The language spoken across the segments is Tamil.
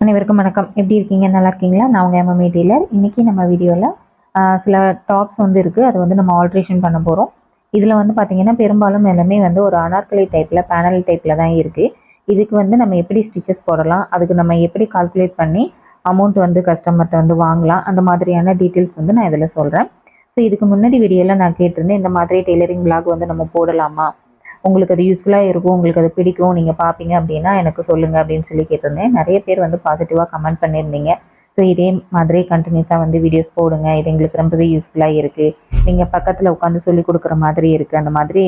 அனைவருக்கும் வணக்கம். எப்படி இருக்கீங்க? நல்லா இருக்கீங்களா? நான் உங்கள் எம்எம்ஏ டீலர். இன்றைக்கி நம்ம வீடியோவில் சில டாப்ஸ் வந்து இருக்குது அதை வந்து நம்ம ஆல்ட்ரேஷன் பண்ண போகிறோம் இதில் வந்து பார்த்திங்கன்னா பெரும்பாலும் எல்லாமே வந்து ஒரு அனார்கலை டைப்பில் பேனல் டைப்பில் தான் இருக்குது இதுக்கு வந்து நம்ம எப்படி ஸ்டிச்சஸ் போடலாம்? அதுக்கு நம்ம எப்படி கால்குலேட் பண்ணி அமௌண்ட் வந்து கஸ்டமர்கிட்ட வந்து வாங்கலாம்? அந்த மாதிரியான டீட்டெயில்ஸ் வந்து நான் இதில் சொல்கிறேன் ஸோ இதுக்கு முன்னாடி வீடியோவில் நான் கேட்டிருந்தேன் இந்த மாதிரி டெய்லரிங் பிளாக் வந்து நம்ம போடலாமா? உங்களுக்கு அது யூஸ்ஃபுல்லாக இருக்கும் உங்களுக்கு அது பிடிக்கும் நீங்கள் பார்ப்பீங்க அப்படின்னா எனக்கு சொல்லுங்கள் அப்படின்னு சொல்லி கேட்டிருந்தேன். நிறைய பேர் வந்து பாசிட்டிவாக கமெண்ட் பண்ணியிருந்தீங்க. ஸோ இதே மாதிரி கண்டினியூஸாக வந்து வீடியோஸ் போடுங்க. இது எங்களுக்கு ரொம்பவே யூஸ்ஃபுல்லாக இருக்குது நீங்கள் பக்கத்தில் உட்காந்து சொல்லி கொடுக்குற மாதிரி இருக்குது அந்த மாதிரி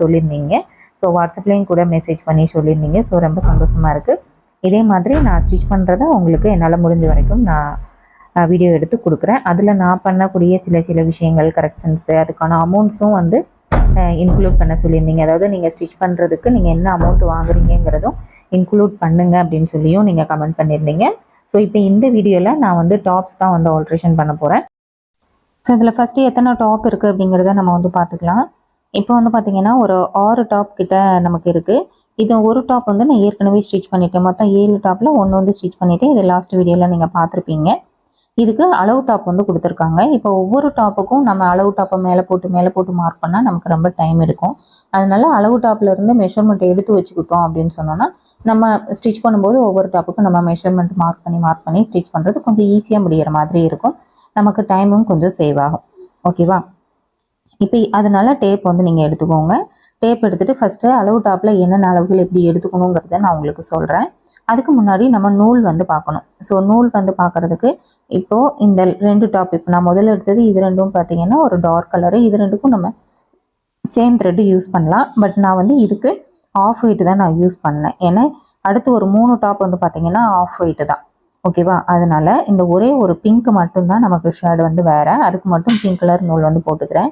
சொல்லியிருந்தீங்க. ஸோ வாட்ஸ்அப்லேயும் கூட மெசேஜ் பண்ணி சொல்லியிருந்தீங்க. ஸோ ரொம்ப சந்தோஷமாக இருக்குது இதே மாதிரி நான் ஸ்டிச் பண்ணுறத உங்களுக்கு என்னால் முடிஞ்ச வரைக்கும் நான் வீடியோ எடுத்து கொடுக்குறேன். அதில் நான் பண்ணக்கூடிய சில சில விஷயங்கள் கரெக்ஷன்ஸு அதுக்கான அமௌண்ட்ஸும் வந்து இன்க்ளூட் பண்ண சொல்லியிருந்தீங்க. அதாவது நீங்கள் ஸ்டிச் பண்ணுறதுக்கு நீங்கள் என்ன அமௌண்ட் வாங்குறீங்கிறதும் இன்க்ளூட் பண்ணுங்க அப்படின்னு சொல்லியும் நீங்கள் கமெண்ட் பண்ணியிருந்தீங்க. ஸோ இப்போ இந்த வீடியோவில் நான் வந்து டாப்ஸ் தான் வந்து ஆல்ட்ரேஷன் பண்ண போகிறேன் ஸோ இதில் ஃபஸ்ட்டு எத்தனை டாப் இருக்குது அப்படிங்கிறத நம்ம வந்து பார்த்துக்கலாம். இப்போ வந்து பார்த்தீங்கன்னா ஒரு ஆறு டாப் கிட்ட நமக்கு இருக்குது இது ஒரு டாப் வந்து நான் ஏற்கனவே ஸ்டிச் பண்ணிட்டேன். மொத்தம் ஏழு டாப்பில் ஒன்று வந்து ஸ்டிச் பண்ணிவிட்டு இது லாஸ்ட் வீடியோவில் நீங்கள் பார்த்துருப்பீங்க. இதுக்கு அளவு டாப் வந்து கொடுத்துருக்காங்க. இப்போ ஒவ்வொரு டாப்புக்கும் நம்ம அளவு டாப்பை மேலே போட்டு மேலே போட்டு மார்க் பண்ணால் நமக்கு ரொம்ப டைம் எடுக்கும். அதனால அளவு டாப்பில் இருந்து மெஷர்மெண்ட் எடுத்து வச்சுக்கிட்டோம் அப்படின்னு சொன்னோன்னா நம்ம ஸ்டிச் பண்ணும்போது ஒவ்வொரு டாப்புக்கும் நம்ம மெஷர்மெண்ட் மார்க் பண்ணி மார்க் பண்ணி ஸ்டிச் பண்ணுறது கொஞ்சம் ஈஸியாக முடிகிற மாதிரி இருக்கும். நமக்கு டைமும் கொஞ்சம் சேவ் ஆகும். ஓகேவா இப்போ அதனால டேப் வந்து நீங்கள் எடுத்துக்கோங்க. டேப் எடுத்துகிட்டு ஃபஸ்ட்டு அளவு டாப்பில் என்னென்ன அளவுகள் எப்படி எடுத்துக்கணுங்கிறத நான் உங்களுக்கு சொல்கிறேன் அதுக்கு முன்னாடி நம்ம நூல் வந்து பார்க்கணும். ஸோ நூல் வந்து பார்க்குறதுக்கு இப்போது இந்த ரெண்டு டாப் இப்போ நான் முதல்ல எடுத்தது இது ரெண்டும் பார்த்தீங்கன்னா ஒரு டார்க் கலரு இது ரெண்டுக்கும் நம்ம சேம் த்ரெட்டு யூஸ் பண்ணலாம். பட் நான் வந்து இதுக்கு ஆஃப் ஒயிட்டு தான் நான் யூஸ் பண்ணேன். ஏன்னா அடுத்து ஒரு மூணு டாப் வந்து பார்த்திங்கன்னா ஆஃப் ஒயிட்டு தான். ஓகேவா அதனால் இந்த ஒரே ஒரு பிங்க் மட்டும்தான் நமக்கு ஷேடு வந்து வேறு. அதுக்கு மட்டும் பிங்க் கலர் நூல் வந்து போட்டுக்கிறேன்.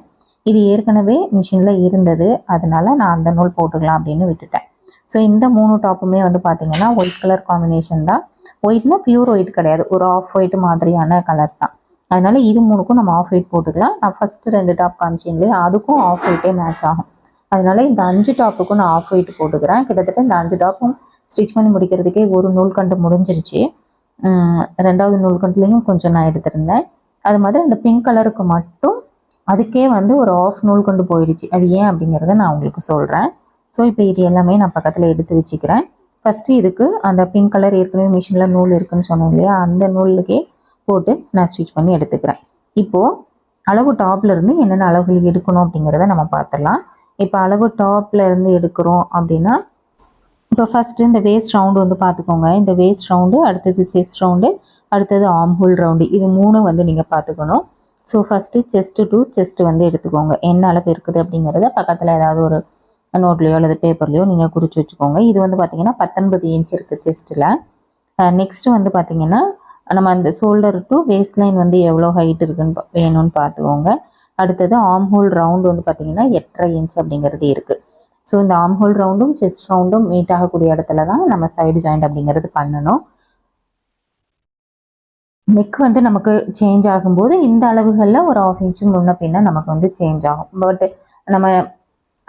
இது ஏற்கனவே மிஷினில் இருந்தது. அதனால நான் அந்த நூல் போட்டுக்கலாம் அப்படின்னு விட்டுட்டேன். ஸோ இந்த மூணு டாப்புமே வந்து பார்த்தீங்கன்னா ஒயிட் கலர் காம்பினேஷன் தான். ஒயிட்னா பியூர் ஒயிட் கிடையாது. ஒரு ஆஃப் ஒயிட் மாதிரியான கலர் தான். அதனால இது மூணுக்கும் நம்ம ஆஃப் ஒயிட் போட்டுக்கலாம். நான் ஃபஸ்ட்டு ரெண்டு டாப் காமிச்சேன் இல்லையா? அதுக்கும் ஆஃப் ஒயிட்டே மேட்ச் ஆகும். அதனால இந்த அஞ்சு டாப்புக்கும் நான் ஆஃப் ஒயிட் போட்டுக்கிறேன். கிட்டத்தட்ட இந்த அஞ்சு டாப்பும் ஸ்டிச் பண்ணி முடிக்கிறதுக்கே ஒரு நூல் கண்டு முடிஞ்சிருச்சு. ரெண்டாவது நூல் கண்டுலேயும் கொஞ்சம் நான் எடுத்திருந்தேன். அது மாதிரி அந்த பிங்க் கலருக்கு மட்டும் அதுக்கே வந்து ஒரு ஆஃப் நூல் கொண்டு போயிடுச்சு. அது ஏன் அப்படிங்கிறத நான் உங்களுக்கு சொல்கிறேன் ஸோ இப்போ இது எல்லாமே நான் பக்கத்தில் எடுத்து வச்சுக்கிறேன். ஃபஸ்ட்டு இதுக்கு அந்த பிங்க் கலர் ஏற்கனவே மிஷினில் நூல் இருக்குதுன்னு சொன்னேன் இல்லையா? அந்த நூலுக்கே போட்டு நான் ஸ்டிச் பண்ணி எடுத்துக்கிறேன். இப்போது அளவு டாப்லேருந்து என்னென்ன அளவுகள் எடுக்கணும் அப்படிங்கிறத நம்ம பார்த்துடலாம். இப்போ அளவு டாப்லேருந்து எடுக்கிறோம் அப்படின்னா இப்போ ஃபஸ்ட்டு இந்த வேஸ்ட் ரவுண்டு வந்து பார்த்துக்கோங்க. இந்த வேஸ்ட் ரவுண்டு அடுத்தது செஸ்ட் ரவுண்டு அடுத்தது ஆம்ஹோல் ரவுண்டு இது மூணும் வந்து நீங்கள் பார்த்துக்கணும். So first chest to chest வந்து எடுத்துக்கோங்க. என்ன அளவு இருக்குது அப்படிங்கிறத பக்கத்தில் ஏதாவது ஒரு நோட்லேயோ அல்லது பேப்பர்லேயோ நீங்கள் குறித்து வச்சுக்கோங்க. இது வந்து பார்த்தீங்கன்னா பத்தொன்பது இன்ச் இருக்குது செஸ்ட்டில் நெக்ஸ்ட்டு வந்து பார்த்தீங்கன்னா நம்ம அந்த ஷோல்டர் டு வேஸ்ட் லைன் வந்து எவ்வளோ ஹைட் இருக்குன்னு பா- வேணும்னு பார்த்துக்கோங்க அடுத்தது ஆம் ஹோல் ரவுண்டு வந்து பார்த்தீங்கன்னா எட்டரை இன்ச் அப்படிங்கிறது இருக்குது ஸோ இந்த ஆம் ஹோல் ரவுண்டும் செஸ்ட் ரவுண்டும் மீட் ஆகக்கூடிய இடத்துல தான் நம்ம சைடு ஜாயிண்ட் அப்படிங்கிறது பண்ணணும். நெக் வந்து நமக்கு சேஞ்ச் ஆகும்போது இந்த அளவுகளில் ஒரு ஆஃப் இன்ச்சு முன்ன பின்ன நமக்கு வந்து சேஞ்ச் ஆகும். பட் நம்ம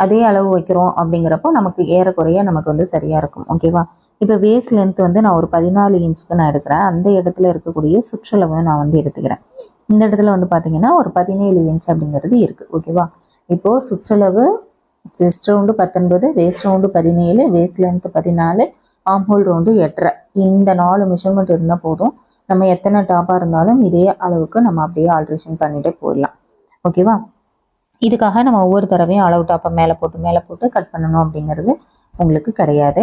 அதே அளவு வைக்கிறோம் அப்படிங்கிறப்போ நமக்கு ஏறக்குறைய நமக்கு வந்து சரியாக இருக்கும். ஓகேவா இப்போ வேஸ்ட் லென்த் வந்து நான் ஒரு பதினாலு இன்ச்சுக்கு நான் எடுக்கிறேன். அந்த இடத்துல இருக்கக்கூடிய சுற்றளவை நான் வந்து எடுத்துக்கிறேன். இந்த இடத்துல வந்து பார்த்தீங்கன்னா ஒரு பதினேழு இன்ச் அப்படிங்கிறது இருக்குது ஓகேவா இப்போது சுற்றளவு செஸ்ட் ரவுண்டு பத்தொன்பது வேஸ்ட் ரவுண்டு பதினேழு வேஸ்ட் லென்த்து பதினாலு ஆம்ஹோல் ரவுண்டு எட்டரை. இந்த நாலு மெஷர்மெண்ட் இருந்தால் போதும். நம்ம எத்தனை டாப்பாக இருந்தாலும் இதே அளவுக்கு நம்ம அப்படியே ஆல்ட்ரேஷன் பண்ணிகிட்டே போயிடலாம். ஓகேவா இதுக்காக நம்ம ஒவ்வொரு தடவையும் அளவு டாப்பை மேலே போட்டு மேலே போட்டு கட் பண்ணணும் அப்படிங்கிறது உங்களுக்கு கிடையாது.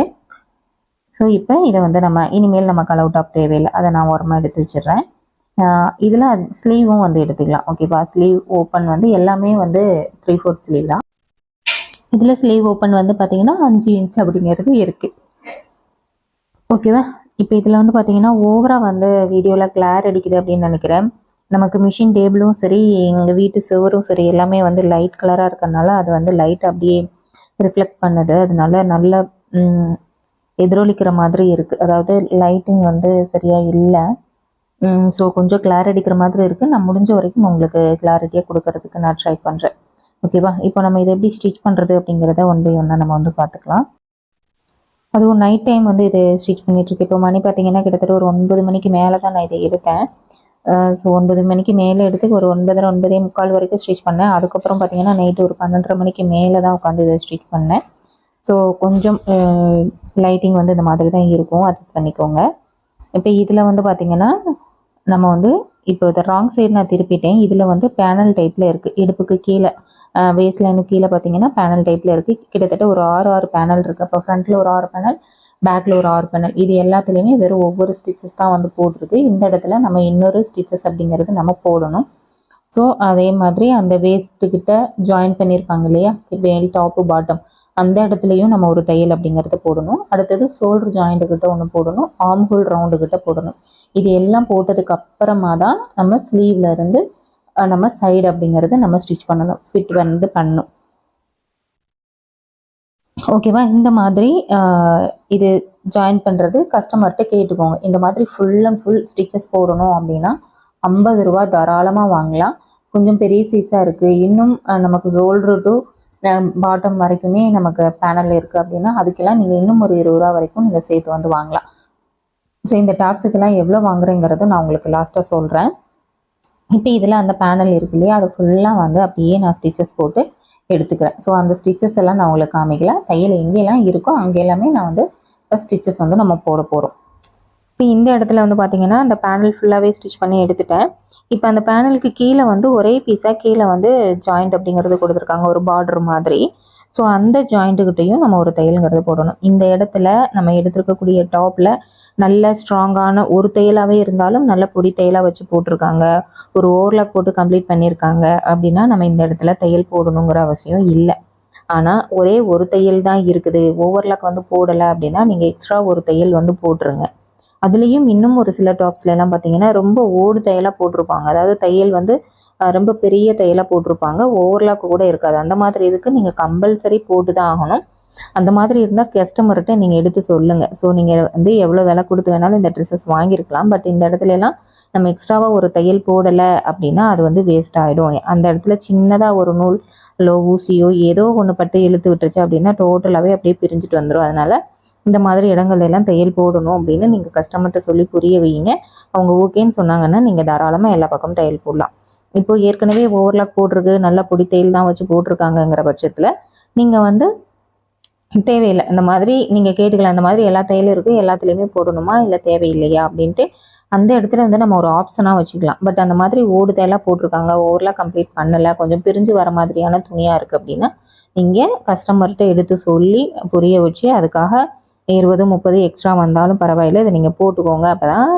ஸோ இப்போ இதை வந்து நம்ம இனிமேல் நமக்கு அளவு டாப் தேவையில்லை. அதை நான் ஓரமாக எடுத்து வச்சிடுறேன். இதில் ஸ்லீவும் வந்து எடுத்துக்கலாம். ஓகேவா ஸ்லீவ் ஓப்பன் வந்து எல்லாமே வந்து த்ரீ ஃபோர்த் ஸ்லீவ் தான். இதில் ஸ்லீவ் ஓப்பன் வந்து பார்த்தீங்கன்னா அஞ்சு இன்ச் அப்படிங்கிறது இருக்குது ஓகேவா இப்போ இதில் வந்து பார்த்தீங்கன்னா ஓவராக வந்து வீடியோவில் கிளார் அடிக்குது அப்படின்னு நினைக்கிறேன். நமக்கு மிஷின் டேபிளும் சரி எங்கள் வீட்டு சுவரும் சரி எல்லாமே வந்து லைட் கலராக இருக்கறனால அது வந்து லைட் அப்படியே ரிஃப்ளெக்ட் பண்ணுது. அதனால நல்ல எதிரொலிக்கிற மாதிரி இருக்குது அதாவது லைட்டிங் வந்து சரியாக இல்லை. ஸோ கொஞ்சம் கிளார் அடிக்கிற மாதிரி இருக்குது நான் முடிஞ்ச வரைக்கும் உங்களுக்கு கிளாரிட்டியாக கொடுக்கறதுக்கு நான் ட்ரை பண்ணுறேன் ஓகேவா இப்போ நம்ம இதை எப்படி ஸ்டிச் பண்ணுறது அப்படிங்கிறத ஒன் பை ஒன்னாக நம்ம வந்து பார்த்துக்கலாம். அதுவும் நைட் டைம் வந்து இது ஸ்டிச் பண்ணிகிட்ருக்கு இப்போ மணி பார்த்தீங்கன்னா கிட்டத்தட்ட ஒரு ஒன்பது மணிக்கு மேலே தான் நான் இதை எடுத்தேன். ஸோ ஒன்பது மணிக்கு மேலே எடுத்து ஒரு ஒன்பதரை ஒன்பதே முக்கால் வரைக்கும் ஸ்டிச் பண்ணேன். அதுக்கப்புறம் பார்த்தீங்கன்னா நைட்டு ஒரு பன்னெண்டரை மணிக்கு மேலே தான் உட்காந்து இதை ஸ்டிச் பண்ணேன். ஸோ கொஞ்சம் லைட்டிங் வந்து இந்த மாதிரி தான் இருக்கும். அட்ஜஸ்ட் பண்ணிக்கோங்க. இப்போ இதில் வந்து பார்த்தீங்கன்னா நம்ம வந்து இப்போ இதை ராங் சைடு நான் திருப்பிட்டேன். இதில் வந்து பேனல் டைப்பில் இருக்குது இடுப்புக்கு கீழே வேஸ்ட் லைனுக்கு கீழே பார்த்தீங்கன்னா பேனல் டைப்பில் இருக்குது கிட்டத்தட்ட ஒரு ஆறு ஆறு பேனல் இருக்குது அப்போ ஃப்ரண்ட்டில் ஒரு ஆறு பேனல் பேக்கில் ஒரு ஆறு பேனல் இது எல்லாத்துலேயுமே வெறும் ஒவ்வொரு ஸ்டிச்சஸ் தான் வந்து போட்டிருக்கு. இந்த இடத்துல நம்ம இன்னொரு ஸ்டிச்சஸ் அப்படிங்கிறது நம்ம போடணும். ஸோ அதே மாதிரி அந்த வேஸ்ட்டுக்கிட்ட ஜாயின் பண்ணியிருப்பாங்க இல்லையா? மேல் டாப்பு பாட்டம் அந்த இடத்துலையும் நம்ம ஒரு தையல் அப்படிங்கிறத போடணும். அடுத்தது ஷோல்டர் ஜாயிண்ட்டுக்கிட்ட ஒன்று போடணும். ஆம் ஹோல் ரவுண்டுக்கிட்ட போடணும். இது எல்லாம் போட்டதுக்கு அப்புறமா தான் நம்ம ஸ்லீவ்ல இருந்து நம்ம சைடு அப்படிங்கிறத நம்ம ஸ்டிச் பண்ணணும். ஃபிட் வந்து பண்ணணும். ஓகேவா இந்த மாதிரி இது ஜாயின் பண்ணுறது கஸ்டமர்கிட்ட கேட்டுக்கோங்க. இந்த மாதிரி ஃபுல் அண்ட் ஃபுல் ஸ்டிச்சஸ் போடணும் அப்படின்னா ஐம்பது ரூபா தாராளமாக வாங்கலாம். கொஞ்சம் பெரிய சைஸாக இருக்குது இன்னும் நமக்கு ஜோல்ட்ரு டு பாட்டம் வரைக்குமே நமக்கு பேனல் இருக்குது அப்படின்னா அதுக்கெல்லாம் நீங்கள் இன்னும் ஒரு இருபது ரூபா வரைக்கும் நீங்கள் சேர்த்து வந்து வாங்கலாம். ஸோ இந்த டாப்ஸுக்கெல்லாம் எவ்வளோ வாங்குறேங்கிறத நான் உங்களுக்கு லாஸ்ட்டாக சொல்கிறேன் இப்போ இதில் அந்த பேனல் இருக்கு இல்லையா? அது ஃபுல்லாக வந்து அப்படியே நான் ஸ்டிச்சஸ் போட்டு எடுத்துக்கிறேன். ஸோ அந்த ஸ்டிச்சஸ் எல்லாம் நான் உங்களுக்கு காமிக்கல. தையல் எங்கெல்லாம் இருக்கோ அங்கே எல்லாமே நான் வந்து இப்போ ஸ்டிச்சஸ் வந்து நம்ம போட போகிறோம் இப்போ இந்த இடத்துல வந்து பார்த்தீங்கன்னா அந்த பேனல் ஃபுல்லாகவே ஸ்டிச் பண்ணி எடுத்துட்டேன். இப்போ அந்த பேனலுக்கு கீழே வந்து ஒரே பீஸாக கீழே வந்து ஜாயிண்ட் அப்படிங்கிறது கொடுத்துருக்காங்க ஒரு பார்டர் மாதிரி. ஸோ அந்த ஜாயிண்ட்டுக்கிட்டையும் நம்ம ஒரு தையலுங்கிறது போடணும். இந்த இடத்துல நம்ம எடுத்துருக்கக்கூடிய டாப்பில் நல்ல ஸ்ட்ராங்கான ஒரு தையலாகவே இருந்தாலும் நல்ல பொடி தையலாக வச்சு போட்டிருக்காங்க. ஒரு ஓவர்லாக் போட்டு கம்ப்ளீட் பண்ணியிருக்காங்க அப்படின்னா நம்ம இந்த இடத்துல தையல் போடணுங்கிற அவசியம் இல்லை. ஆனால் ஒரே ஒரு தையல் தான் இருக்குது. ஓவர்லாக் வந்து போடலை அப்படின்னா நீங்கள் எக்ஸ்ட்ரா ஒரு தையல் வந்து போட்டுருங்க. அதுலேயும் இன்னும் ஒரு சில டாப்ஸ்லாம் பார்த்தீங்கன்னா ரொம்ப ஓடு தையலாக போட்டிருப்பாங்க. அதாவது தையல் வந்து ரொம்ப பெரிய தையலாக போட்டிருப்பாங்க. ஓவர்லாக் கூட இருக்காது. அந்த மாதிரி இதுக்கு நீங்கள் கம்பல்சரி போட்டு தான் ஆகணும். அந்த மாதிரி இருந்தால் கஸ்டமர்கிட்ட நீங்கள் எடுத்து சொல்லுங்கள் ஸோ நீங்கள் வந்து எவ்வளோ விலை கொடுத்து வேணாலும் இந்த ட்ரெஸ்ஸஸ் வாங்கியிருக்கலாம். பட் இந்த இடத்துல எல்லாம் நம்ம எக்ஸ்ட்ராவாக ஒரு தையல் போடலை அப்படின்னா அது வந்து வேஸ்ட் ஆகிடும் அந்த இடத்துல சின்னதாக ஒரு நூல் லோ ஊசியோ ஏதோ ஒன்று பட்டு இழுத்து விட்டுருச்சு அப்படின்னா டோட்டலாகவே அப்படியே பிரிஞ்சுட்டு வந்துடும் அதனால் இந்த மாதிரி இடங்கள்ல எல்லாம் தையல் போடணும் அப்படின்னு நீங்கள் கஸ்டமர்கிட்ட சொல்லி புரிய வைங்க அவங்க ஓகேன்னு சொன்னாங்கன்னா நீங்கள் தாராளமாக எல்லா பக்கமும் தையல் போடலாம். இப்போ ஏற்கனவே ஓவர்லாக் போட்டிருக்கு நல்லா பொடி தையல் தான் வச்சு போட்டிருக்காங்கங்கிற பட்சத்தில் நீங்கள் வந்து தேவையில்லை. இந்த மாதிரி நீங்கள் கேட்டுக்கலாம். இந்த மாதிரி எல்லா தையலும் இருக்குது எல்லாத்துலேயுமே போடணுமா இல்லை தேவையில்லையா அப்படின்ட்டு அந்த இடத்துல வந்து நம்ம ஒரு ஆப்ஷனாக வச்சுக்கலாம். பட் அந்த மாதிரி ஓடு தையலாக போட்டிருக்காங்க. ஓவரெலாம் கம்ப்ளீட் பண்ணலை. கொஞ்சம் பிரிஞ்சு வர மாதிரியான துணியாக இருக்குது அப்படின்னா நீங்கள் கஸ்டமர்கிட்ட எடுத்து சொல்லி புரிய வச்சு அதுக்காக இருபது முப்பது எக்ஸ்ட்ரா வந்தாலும் பரவாயில்ல. இதை நீங்கள் போட்டுக்கோங்க. அப்போ தான்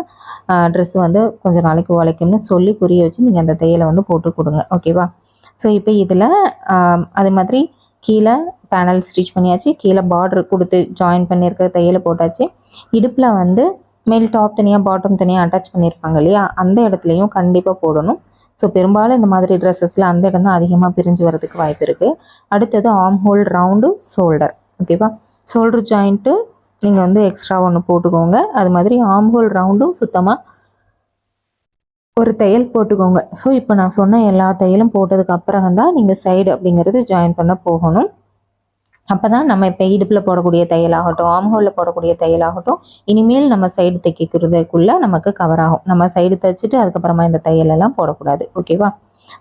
ட்ரெஸ் வந்து கொஞ்சம் நாளைக்கு உழைக்கும்னு சொல்லி புரிய வச்சு நீங்கள் அந்த தையலை வந்து போட்டு கொடுங்க. ஓகேவா ஸோ இப்போ இதில் அது மாதிரி கீழே பேனல் ஸ்டிச் பண்ணியாச்சு. கீழே பார்டர் கொடுத்து ஜாயின் பண்ணியிருக்க தையலை போட்டாச்சு. இடுப்பில் வந்து மேல் டாப் தனியாக பாட்டம் தனியாக அட்டாச் பண்ணியிருப்பாங்க இல்லையா? அந்த இடத்துலையும் கண்டிப்பாக போடணும். ஸோ பெரும்பாலும் இந்த மாதிரி ட்ரெஸ்ஸஸில் அந்த இடம் தான் அதிகமாக பிரிஞ்சு வரதுக்கு வாய்ப்பு இருக்குது அடுத்தது ஆம் ஹோல் ரவுண்டு ஷோல்டர் ஓகேவா ஷோல்டர் ஜாயிண்ட்டு நீங்கள் வந்து எக்ஸ்ட்ரா ஒன்று போட்டுக்கோங்க. அது மாதிரி ஆம் ஹோல் ரவுண்டும் சுத்தமாக ஒரு தையல் போட்டுக்கோங்க. ஸோ இப்போ நான் சொன்ன எல்லா தையலும் போட்டதுக்கு அப்புறம் தான் நீங்கள் சைடு அப்படிங்கிறது ஜாயின் பண்ண போகணும். அப்போ தான் நம்ம இப்போ இடுப்பில் போடக்கூடிய தையலாகட்டும் ஆம்ஹோலில் போடக்கூடிய தையலாகட்டும் இனிமேல் நம்ம சைடு தைக்கிறதுக்குள்ளே நமக்கு கவர் ஆகும். நம்ம சைடு தைச்சிட்டு அதுக்கப்புறமா இந்த தையலெல்லாம் போடக்கூடாது. ஓகேவா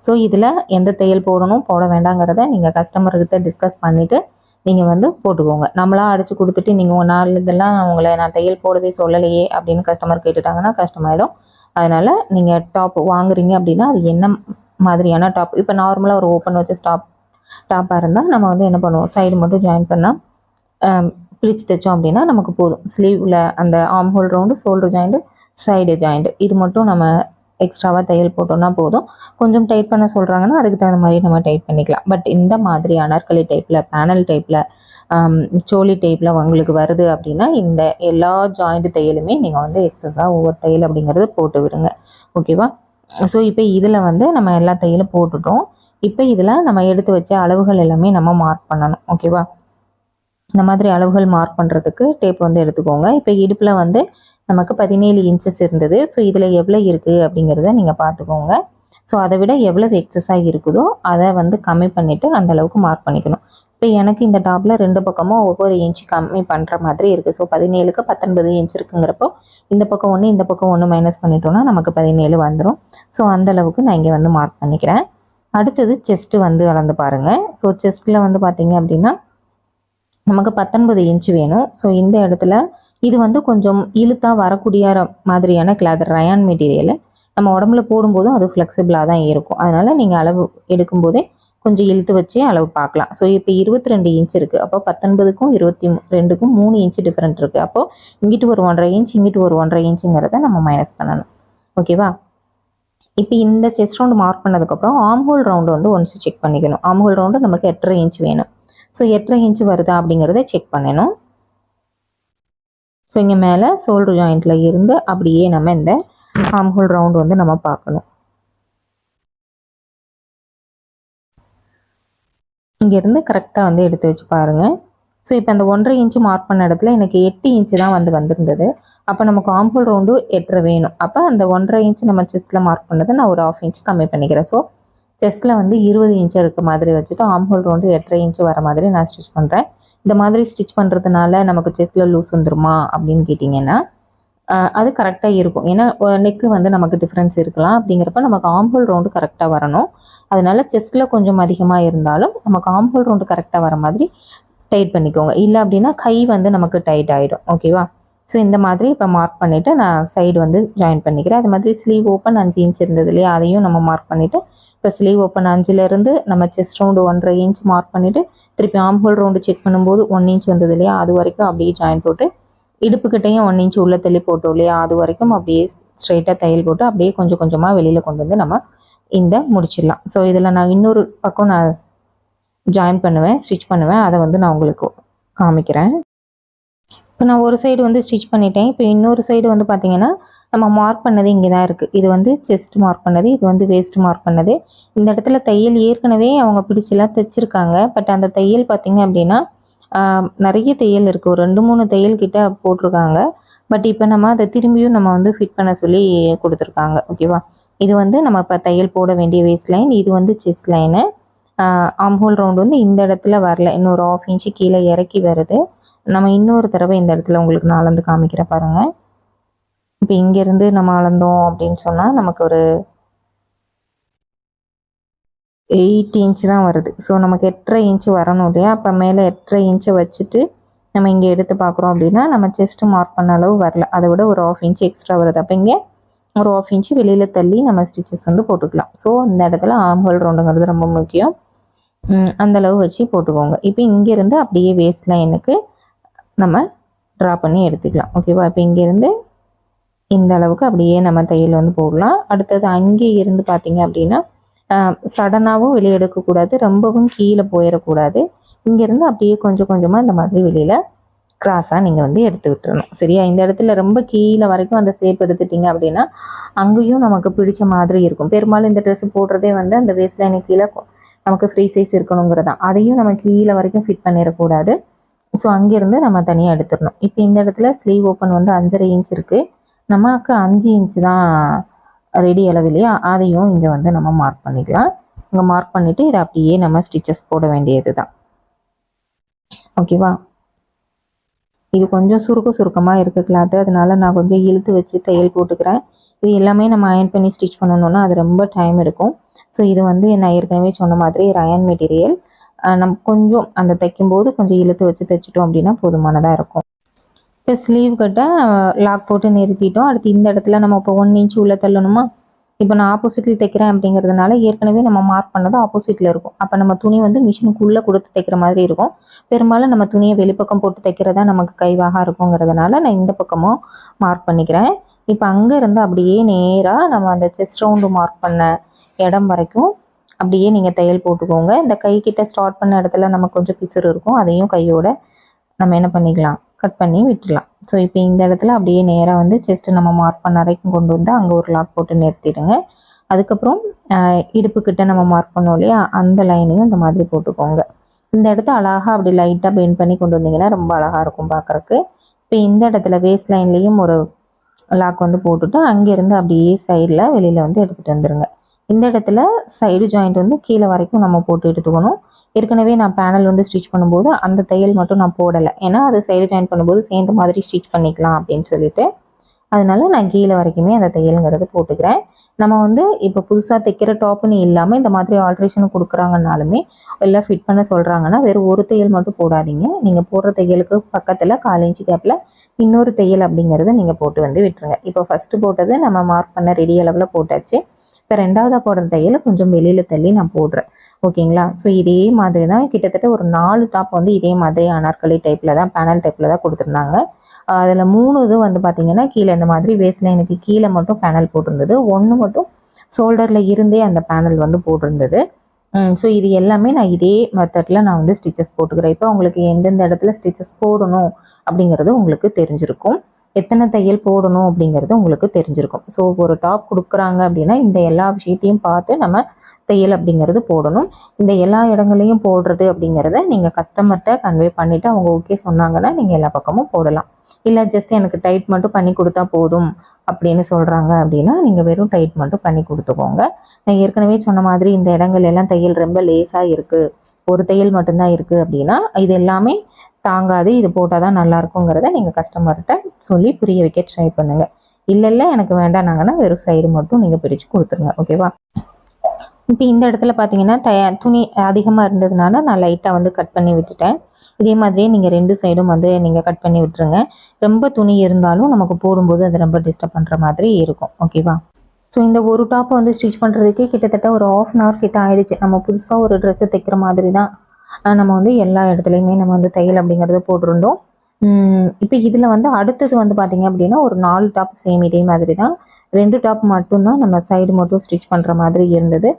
ஸோ இதில் எந்த தையல் போடணும் போட வேண்டாங்கிறத நீங்கள் கஸ்டமர்கிட்ட டிஸ்கஸ் பண்ணிவிட்டு நீங்கள் வந்து போட்டுக்கோங்க. நம்மளாக அடித்து கொடுத்துட்டு நீங்கள் ஒரு நாள் இதெல்லாம் உங்களை நான் தையல் போடவே சொல்லலையே அப்படின்னு கஸ்டமர் கேட்டுட்டாங்கன்னா கஷ்டமாயிடும் அதனால் நீங்கள் டாப் வாங்குறீங்க அப்படின்னா அது என்ன மாதிரியான டாப் இப்போ நார்மலாக ஒரு ஓப்பன் வச்ச ஸ்டாப் டாப்பாக இருந்தால் நம்ம வந்து என்ன பண்ணுவோம்? சைடு மட்டும் ஜாயின் பண்ணால் பிரித்து தைச்சோம் அப்படின்னா நமக்கு போதும். ஸ்லீவில் அந்த armhole round shoulder joint side joint இது மட்டும் நம்ம எக்ஸ்ட்ராவாக தையல் போட்டோம்னா போதும். கொஞ்சம் டைட் பண்ண சொல்கிறாங்கன்னா அதுக்கு தகுந்த மாதிரி நம்ம டைட் பண்ணிக்கலாம். பட் இந்த மாதிரி அனார்கலி டைப்பில் பேனல் டைப்பில் சோலி டைப்பில் உங்களுக்கு வருது அப்படின்னா இந்த எல்லா ஜாயிண்ட் தையலுமே நீங்கள் வந்து எக்ஸஸாக ஒவ்வொரு தையல் அப்படிங்கிறது போட்டு விடுங்க. ஓகேவா ஸோ இப்போ இதில் வந்து நம்ம எல்லா தையலும் போட்டுட்டோம். இப்போ இதில் நம்ம எடுத்து வச்ச அளவுகள் எல்லாமே நம்ம மார்க் பண்ணணும் ஓகேவா இந்த மாதிரி அளவுகள் மார்க் பண்ணுறதுக்கு டேப் வந்து எடுத்துக்கோங்க. இப்போ இடுப்பில் வந்து நமக்கு பதினேழு இன்ச்சஸ் இருந்தது. ஸோ இதில் எவ்வளோ இருக்குது அப்படிங்கிறத நீங்கள் பார்த்துக்கோங்க. ஸோ அதை விட எவ்வளோ எக்ஸஸாக இருக்குதோ அதை வந்து கம்மி பண்ணிவிட்டு அந்த அளவுக்கு மார்க் பண்ணிக்கணும். இப்போ எனக்கு இந்த டாப்பில் ரெண்டு பக்கமும் ஒவ்வொரு இன்ச் கம்மி பண்ணுற மாதிரி இருக்குது ஸோ பதினேழுக்கு பத்தொன்பது இன்ச் இருக்குங்கிறப்போ இந்த பக்கம் ஒன்று இந்த பக்கம் ஒன்று மைனஸ் பண்ணிட்டோம்னா நமக்கு பதினேழு வந்துடும் ஸோ அந்தளவுக்கு நான் இங்கே வந்து மார்க் பண்ணிக்கிறேன். அடுத்தது செஸ்ட்டு வந்து அளந்து பாருங்கள் ஸோ செஸ்ட்டில் வந்து பார்த்தீங்க அப்படின்னா நமக்கு பத்தொன்பது இன்ச் வேணும். ஸோ இந்த இடத்துல இது வந்து கொஞ்சம் இழுத்தாக வரக்கூடிய மாதிரியான கிளாத் ரயான் மெட்டீரியலை நம்ம உடம்புல போடும்போதும் அது ஃப்ளெக்சிபிளாக தான் இருக்கும். அதனால் நீங்கள் அளவு எடுக்கும்போதே கொஞ்சம் இழுத்து வச்சு அளவு பார்க்கலாம். ஸோ இப்போ இருபத்தி ரெண்டு இன்ச் இருக்குது அப்போ பத்தொன்பதுக்கும் இருபத்தி ரெண்டுக்கும் மூணு இன்ச் டிஃப்ரெண்ட் இருக்குது அப்போது இங்கிட்டு ஒரு ஒன்றரை இன்ச் இங்கிட்டு ஒரு ஒன்றரை இன்ச்சுங்கிறத நம்ம மைனஸ் பண்ணணும். ஓகேவா இப்போ இந்த செஸ்ட் ரவுண்டு மார்க் பண்ணதுக்கப்புறம் ஆம்ஹோல் ரவுண்டு வந்து ஒன்ஸ் செக் பண்ணிக்கணும். ஆம்ஹோல் ரவுண்டு நமக்கு எட்டரை இன்ச் வேணும். ஸோ எட்டரை இன்ச் வருதா அப்படிங்கிறத செக் பண்ணணும். ஸோ இங்கே மேலே சோல்டர் ஜாயிண்ட்டில் இருந்து அப்படியே நம்ம இந்த ஆம்ஹோல் ரவுண்டு வந்து நம்ம பார்க்கணும். இங்கேருந்து கரெக்டாக வந்து எடுத்து வச்சு பாருங்கள் ஸோ இப்போ அந்த ஒன்றரை இன்ச்சு மார்க் பண்ண இடத்துல எனக்கு எட்டு இன்ச்சு தான் வந்து வந்திருந்தது. அப்போ நமக்கு ஆம்பூல் ரவுண்டு எட்டரை வேணும். அப்போ அந்த ஒன்றரை இன்ச்சு நம்ம செஸ்ட்டில் மார்க் பண்ணதை நான் ஒரு ஆஃப் இன்ச் கம்மி பண்ணிக்கிறேன். ஸோ செஸ்ட்டில் வந்து இருபது இன்ச்சு இருக்க மாதிரி வச்சுட்டு ஆம்பூல் ரவுண்டு எட்டரை இன்ச்சு வர மாதிரி நான் ஸ்டிச் பண்ணுறேன் இந்த மாதிரி ஸ்டிச் பண்ணுறதுனால நமக்கு செஸ்ட்டில் லூஸ் வந்துருமா அப்படின்னு கேட்டிங்கன்னா அது கரெக்டாக இருக்கும். ஏன்னா நெக்கு வந்து நமக்கு டிஃப்ரென்ஸ் இருக்கலாம். அப்படிங்கிறப்ப நமக்கு ஆம்பூல் ரவுண்டு கரெக்டாக வரணும். அதனால செஸ்ட்டில் கொஞ்சம் அதிகமாக இருந்தாலும் நமக்கு ஆம்பூல் ரவுண்டு கரெக்டாக வர மாதிரி டைட் பண்ணிக்கோங்க. இல்லை அப்படின்னா கை வந்து நமக்கு டைட் ஆகிடும் ஓகேவா ஸோ இந்த மாதிரி இப்போ மார்க் பண்ணிவிட்டு நான் சைடு வந்து ஜாயின் பண்ணிக்கிறேன். அது மாதிரி ஸ்லீவ் ஓப்பன் அஞ்சு இன்ச் இருந்தது இல்லையா? அதையும் நம்ம மார்க் பண்ணிவிட்டு இப்போ ஸ்லீவ் ஓப்பன் அஞ்சுலேருந்து நம்ம செஸ்ட் ரவுண்டு ஒன்றரை இன்ச் மார்க் பண்ணிவிட்டு திருப்பி ஆம்ஹோல் ரவுண்டு செக் பண்ணும்போது ஒன் இன்ச் வந்தது இல்லையா? அது வரைக்கும் அப்படியே ஜாயின் போட்டு இடுப்புக்கிட்டையும் ஒன் இன்ச் உள்ள தள்ளி போட்டோம் இல்லையா? அது வரைக்கும் அப்படியே ஸ்ட்ரைட்டாக தையல் போட்டு அப்படியே கொஞ்சம் கொஞ்சமாக வெளியில் கொண்டு வந்து நம்ம இந்த முடிச்சிடலாம். ஸோ இதில் நான் இன்னொரு பக்கம் நான் ஜாயின் பண்ணுவேன் ஸ்டிச் பண்ணுவேன். அதை வந்து நான் உங்களுக்கு காமிக்கிறேன். இப்போ நான் ஒரு சைடு வந்து ஸ்டிச் பண்ணிட்டேன். இப்போ இன்னொரு சைடு வந்து பார்த்தீங்கன்னா நம்ம மார்க் பண்ணது இங்கே தான் இருக்குது இது வந்து செஸ்ட் மார்க் பண்ணது இது வந்து வேஸ்ட் மார்க் பண்ணது. இந்த இடத்துல தையல் ஏற்கனவே அவங்க பிடிச்செல்லாம் தைச்சிருக்காங்க. பட் அந்த தையல் பார்த்தீங்க அப்படின்னா நிறைய தையல் இருக்குது ஒரு ரெண்டு மூணு தையல் கிட்ட போட்டிருக்காங்க. பட் இப்போ நம்ம அதை திரும்பியும் நம்ம வந்து ஃபிட் பண்ண சொல்லி கொடுத்துருக்காங்க. ஓகேவா இது வந்து நம்ம இப்போ தையல் போட வேண்டிய வேஸ்ட் லைன் இது வந்து செஸ்ட் லைனு ஆம்ஹோல் ரவுண்ட் வந்து இந்த இடத்துல வரல. இன்னொரு ஆஃப் இன்ச்சு கீழே இறக்கி வருது. நம்ம இன்னொரு தடவை இந்த இடத்துல உங்களுக்கு நான் அளந்து காமிக்கிறேன் பாருங்கள் இப்போ இங்கேருந்து நம்ம அளந்தோம் அப்படின்னு சொன்னால் நமக்கு ஒரு எயிட் இன்ச் தான் வருது. ஸோ நமக்கு எட்டரை இன்ச்சு வரணும் இல்லையா? அப்போ மேலே எட்டரை இன்ச்சை வச்சுட்டு நம்ம இங்கே எடுத்து பார்க்குறோம் அப்படின்னா நம்ம செஸ்ட்டு மார்க் பண்ண அளவு வரல. அதை விட ஒரு ஆஃப் இன்ச்சு எக்ஸ்ட்ரா வருது. அப்போ இங்கே ஒரு ஆஃப் இன்ச்சு வெளியில் தள்ளி நம்ம ஸ்டிச்சஸ் வந்து போட்டுக்கலாம். ஸோ இந்த இடத்துல ஆம்ஹோல் ரவுண்டுங்கிறது ரொம்ப முக்கியம். அந்த அளவு வச்சு போட்டுக்கோங்க. இப்போ இங்கேருந்து அப்படியே வேஸ்ட் லைனுக்கு நம்ம ட்ரா பண்ணி எடுத்துக்கலாம். ஓகேவா இப்போ இங்கேருந்து இந்த அளவுக்கு அப்படியே நம்ம தையல் வந்து போடலாம். அடுத்தது அங்கே இருந்து பார்த்தீங்க அப்படின்னா சடனாகவும் வெளியே எடுக்கக்கூடாது. ரொம்பவும் கீழே போயிடக்கூடாது. இங்கேருந்து அப்படியே கொஞ்சம் கொஞ்சமாக இந்த மாதிரி வெளியில் கிராஸாக நீங்கள் வந்து எடுத்து விட்டுறணும். சரியா? இந்த இடத்துல ரொம்ப கீழே வரைக்கும் அந்த ஷேப் எடுத்துட்டிங்க அப்படின்னா அங்கேயும் நமக்கு பிடிச்ச மாதிரி இருக்கும். பெரும்பாலும் இந்த ட்ரெஸ் போடுறதே வந்து அந்த வேஸ்ட் லைனுக்கு கீழே நமக்கு ஃப்ரீ சைஸ் இருக்கணுங்கிறதான். அதையும் நம்ம கீழே வரைக்கும் ஃபிட் பண்ணிடக்கூடாது. ஸோ அங்கேருந்து நம்ம தனியாக எடுத்துடணும். இப்போ இந்த இடத்துல ஸ்லீவ் ஓப்பன் வந்து அஞ்சரை இன்ச் இருக்குது நமக்கு அஞ்சு இன்ச்சு தான் ரெடி அளவு இல்லையா அதையும் இங்கே வந்து நம்ம மார்க் பண்ணிக்கலாம் இங்கே மார்க் பண்ணிவிட்டு இதை அப்படியே நம்ம ஸ்டிச்சஸ் போட வேண்டியது தான் ஓகேவா இது கொஞ்சம் சுருக்க சுருக்கமாக இருக்குது கிளாத்து அதனால நான் கொஞ்சம் இழுத்து வச்சு தையல் போட்டுக்கிறேன். இது எல்லாமே நம்ம அயன் பண்ணி ஸ்டிச் பண்ணணும்னா அது ரொம்ப டைம் எடுக்கும். ஸோ இது வந்து நான் ஏற்கனவே சொன்ன மாதிரி ரயன் மெட்டீரியல் நம்ம கொஞ்சம் அந்த தைக்கும்போது கொஞ்சம் இழுத்து வச்சு தைச்சிட்டோம் அப்படின்னா போதுமானதாக இருக்கும். இப்போ ஸ்லீவ் கட்டை லாக் போட்டு நிறுத்திட்டோம். அடுத்து இந்த இடத்துல நம்ம இப்போ ஒன் இன்ச் உள்ள தள்ளணுமா? இப்போ நான் ஆப்போசிட்டில் தைக்கிறேன் அப்படிங்கிறதுனால ஏற்கனவே நம்ம மார்க் பண்ணது ஆப்போசிட்டில் இருக்கும். அப்போ நம்ம துணி வந்து மிஷினுக்குள்ளே கொடுத்து தைக்கிற மாதிரி இருக்கும். பெரும்பாலும் நம்ம துணியை வெளிப்பக்கம் போட்டு தைக்கிறதா நமக்கு கைவாக இருக்குங்கிறதுனால நான் இந்த பக்கமும் மார்க் பண்ணிக்கிறேன். இப்போ அங்கே இருந்து அப்படியே நேராக நம்ம அந்த செஸ்ட் ரவுண்டு மார்க் பண்ண இடம் வரைக்கும் அப்படியே நீங்கள் தையல் போட்டுக்கோங்க. இந்த கை கிட்ட ஸ்டார்ட் பண்ண இடத்துல நமக்கு கொஞ்சம் பிசுறு இருக்கும். அதையும் கையோட நம்ம என்ன பண்ணிக்கலாம்? கட் பண்ணி விட்டுடலாம். ஸோ இப்போ இந்த இடத்துல அப்படியே நேராக வந்து செஸ்ட்டு நம்ம மார்க் பண்ண வரைக்கும் கொண்டு வந்து அங்கே ஒரு லாக் போட்டு நிறுத்திடுங்க. அதுக்கப்புறம் இடுப்புக்கிட்ட நம்ம மார்க் பண்ணோம் இல்லையா? அந்த லைனையும் இந்த மாதிரி போட்டுக்கோங்க. இந்த இடத்த அழகாக அப்படி லைட்டாக பெயிண்ட் பண்ணி கொண்டு வந்தீங்கன்னா ரொம்ப அழகாக இருக்கும் பார்க்குறக்கு இப்போ இந்த இடத்துல வேஸ்ட் லைன்லேயும் ஒரு லாக் வந்து போட்டுட்டு அங்கேருந்து அப்படியே சைடில் வெளியில் வந்து எடுத்துகிட்டு வந்துடுங்க இந்த இடத்துல சைடு ஜாயிண்ட் வந்து கீழே வரைக்கும் நம்ம போட்டு எடுத்துக்கணும். ஏற்கனவே நான் பேனல் வந்து ஸ்டிச் பண்ணும்போது அந்த தையல் மட்டும் நான் போடலை. ஏன்னா அது சைடு ஜாயின் பண்ணும்போது சேர்ந்த மாதிரி ஸ்டிச் பண்ணிக்கலாம் அப்படின்னு சொல்லிட்டு. அதனால நான் கீழே வரைக்குமே அந்த தையலுங்கிறது போட்டுக்கிறேன். நம்ம வந்து இப்போ புதுசாக தைக்கிற டாப்புன்னு இல்லாமல் இந்த மாதிரி ஆல்ட்ரேஷன் கொடுக்குறாங்கனாலுமே எல்லாம் ஃபிட் பண்ண சொல்கிறாங்கன்னா வெறும் ஒரு தையல் மட்டும் போடாதீங்க. நீங்கள் போடுற தையலுக்கு பக்கத்தில் கால் இன்ச்சு கேப்பில் இன்னொரு தையல் அப்படிங்கிறத நீங்கள் போட்டு வந்து விட்டுருங்க. இப்போ ஃபஸ்ட்டு போட்டது நம்ம மார்க் பண்ண ரெடி அளவில் போட்டாச்சு. இப்போ ரெண்டாவதாக போடுற தையலை கொஞ்சம் வெளியில் தள்ளி நான் போடுறேன். ஓகேங்களா? ஸோ இதே மாதிரி தான் கிட்டத்தட்ட ஒரு நாலு டாப் வந்து இதே மாதிரி அனார்கலி டைப்பில் தான் பேனல் டைப்பில் தான் கொடுத்துருந்தாங்க. அதில் மூணு இது வந்து பார்த்தீங்கன்னா கீழே இந்த மாதிரி வேஸ்ட் லைனுக்கு கீழே மட்டும் பேனல் போட்டிருந்தது. ஒன்று மட்டும் ஷோல்டரில் இருந்தே அந்த பேனல் வந்து போட்டிருந்தது. ஸோ இது எல்லாமே நான் இதே மெத்தடில் நான் வந்து ஸ்டிச்சஸ் போட்டுக்கிறேன். இப்போ உங்களுக்கு எந்தெந்த இடத்துல ஸ்டிச்சஸ் போடணும் அப்படிங்கிறது உங்களுக்கு தெரிஞ்சிருக்கும். எத்தனை தையல் போடணும் அப்படிங்கிறது உங்களுக்கு தெரிஞ்சிருக்கும். ஸோ ஒரு டாப் கொடுக்குறாங்க அப்படின்னா இந்த எல்லா விஷயத்தையும் பார்த்து நம்ம தையல் அப்படிங்கிறது போடணும். இந்த எல்லா இடங்களையும் போடுறது அப்படிங்கிறத நீங்கள் கஸ்டமர்கிட்ட கன்வே பண்ணிவிட்டு அவங்க ஓகே சொன்னாங்கன்னா நீங்கள் எல்லா பக்கமும் போடலாம். இல்லை ஜஸ்ட் எனக்கு டைட் மட்டும் பண்ணி கொடுத்தா போதும் அப்படின்னு சொல்கிறாங்க அப்படின்னா நீங்கள் வெறும் டைட் மட்டும் பண்ணி கொடுத்துக்கோங்க. நான் ஏற்கனவே சொன்ன மாதிரி இந்த இடங்கள் எல்லாம் தையல் ரொம்ப லேஸாக இருக்குது ஒரு தையல் மட்டும்தான் இருக்குது அப்படின்னா இது எல்லாமே தாங்காது. இது போட்டால் தான் நல்லா இருக்குங்கிறத நீங்கள் கஸ்டமர்கிட்ட சொல்லி புரிய வைக்க ட்ரை பண்ணுங்கள் இல்லை இல்லை எனக்கு வேண்டாம் நாங்கன்னா வெறும் சைடு மட்டும் நீங்கள் பிரித்து கொடுத்துருங்க. ஓகேவா இப்போ இந்த இடத்துல பார்த்தீங்கன்னா த துணி அதிகமாக இருந்ததுனால நான் லைட்டாக வந்து கட் பண்ணி விட்டுட்டேன். இதே மாதிரியே நீங்கள் ரெண்டு சைடும் வந்து நீங்கள் கட் பண்ணி விட்டுருங்க. ரொம்ப துணி இருந்தாலும் நமக்கு போடும்போது அது ரொம்ப டிஸ்டர்ப் பண்ணுற மாதிரி இருக்கும். ஓகேவா ஸோ இந்த ஒரு டாப்பை வந்து ஸ்டிச் பண்ணுறதுக்கே கிட்டத்தட்ட ஒரு ஆஃப் அன் ஹவர் கிட்ட ஆயிடுச்சு. நம்ம புதுசாக ஒரு ட்ரெஸ்ஸை தைக்கிற மாதிரி தான் நம்ம வந்து எல்லா இடத்துலையுமே நம்ம வந்து தையல் அப்படிங்கிறத போட்டிருந்தோம். இப்போ இதில் வந்து அடுத்தது வந்து பார்த்தீங்க அப்படின்னா ஒரு நாலு டாப் சேம் இதே மாதிரி தான். ரெண்டு டாப் மட்டும்தான் நம்ம சைடு மட்டும் ஸ்டிச் பண்ணுற மாதிரி இருந்தது.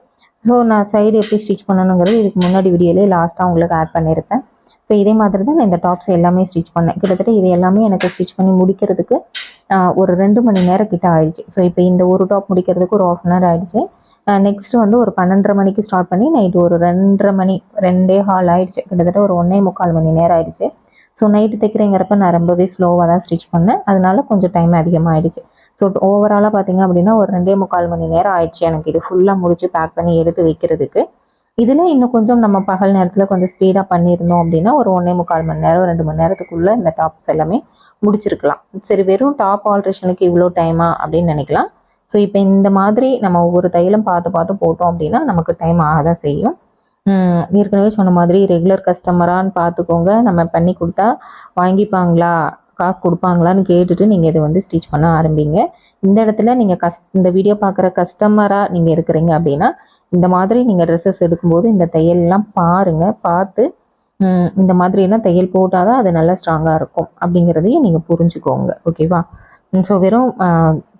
ஸோ நான் சைடு எப்படி ஸ்டிச் பண்ணணுங்கிறது இதுக்கு முன்னாடி வீடியோலேயே லாஸ்ட்டாக உங்களுக்கு ஆட் பண்ணியிருப்பேன் ஸோ இதே மாதிரி தான் நான் இந்த டாப்ஸ் எல்லாமே ஸ்டிச் பண்ணேன். கிட்டத்தட்ட இது எல்லாமே எனக்கு ஸ்டிச் பண்ணி முடிக்கிறதுக்கு ஒரு ரெண்டு மணி நேரம் கிட்ட ஆயிடுச்சு. ஸோ இப்போ இந்த ஒரு டாப் முடிக்கிறதுக்கு ஒரு ஆஃப் அன் ஹவர் ஆயிடுச்சு. நெக்ஸ்ட் வந்து ஒரு பன்னெண்டரை மணிக்கு ஸ்டார்ட் பண்ணி நைட்டு ஒரு ரெண்டரை மணி ரெண்டே ஹால் ஆயிடுச்சு. கிட்டத்தட்ட ஒரு ஒன்றே முக்கால் மணி நேரம் ஆயிடுச்சு. ஸோ நைட்டு தைக்கிறேங்கிறப்ப நான் ரொம்பவே ஸ்லோவாக தான் ஸ்டிச் பண்ணேன். அதனால கொஞ்சம் டைம் அதிகமாகிடுச்சு ஸோ ஓவராலாக பார்த்தீங்க அப்படின்னா ஒரு ரெண்டே முக்கால் மணி நேரம் ஆயிடுச்சு. எனக்கு இது ஃபுல்லாக முடிச்சு பேக் பண்ணி எடுத்து வைக்கிறதுக்கு. இதில் இன்னும் கொஞ்சம் நம்ம பகல் நேரத்தில் கொஞ்சம் ஸ்பீடாக பண்ணியிருந்தோம் அப்படின்னா ஒரு ஒன்றே முக்கால் மணி நேரம் ரெண்டு மணி நேரத்துக்குள்ளே இந்த டாப்ஸ் எல்லாமே முடிச்சிருக்கலாம். சரி வெறும் டாப் ஆல்ட்ரேஷனுக்கு இவ்வளோ டைமா அப்படின்னு நினைக்கலாம். ஸோ இப்போ இந்த மாதிரி நம்ம ஒவ்வொரு தையலும் பார்த்து பார்த்து போட்டோம் அப்படின்னா நமக்கு டைம் ஆக தான் செய்யும். ஏற்கனவே சொன்ன மாதிரி ரெகுலர் கஸ்டமரான்னு பார்த்துக்கோங்க நம்ம பண்ணி கொடுத்தா வாங்கிப்பாங்களா? காசு கொடுப்பாங்களான்னு கேட்டுட்டு நீங்கள் இதை வந்து ஸ்டிச் பண்ண ஆரம்பிங்க. இந்த இடத்துல நீங்கள் கஸ் இந்த வீடியோ பார்க்குற கஸ்டமராக நீங்கள் இருக்கிறீங்க அப்படின்னா இந்த மாதிரி நீங்கள் ட்ரெஸ்ஸஸ் எடுக்கும்போது இந்த தையல்லாம் பாருங்கள் பார்த்து இந்த மாதிரியெல்லாம் தையல் போட்டால் தான் அது நல்லா ஸ்ட்ராங்காக இருக்கும் அப்படிங்கிறதையும் நீங்கள் புரிஞ்சுக்கோங்க. ஓகேவா ஸோ வெறும்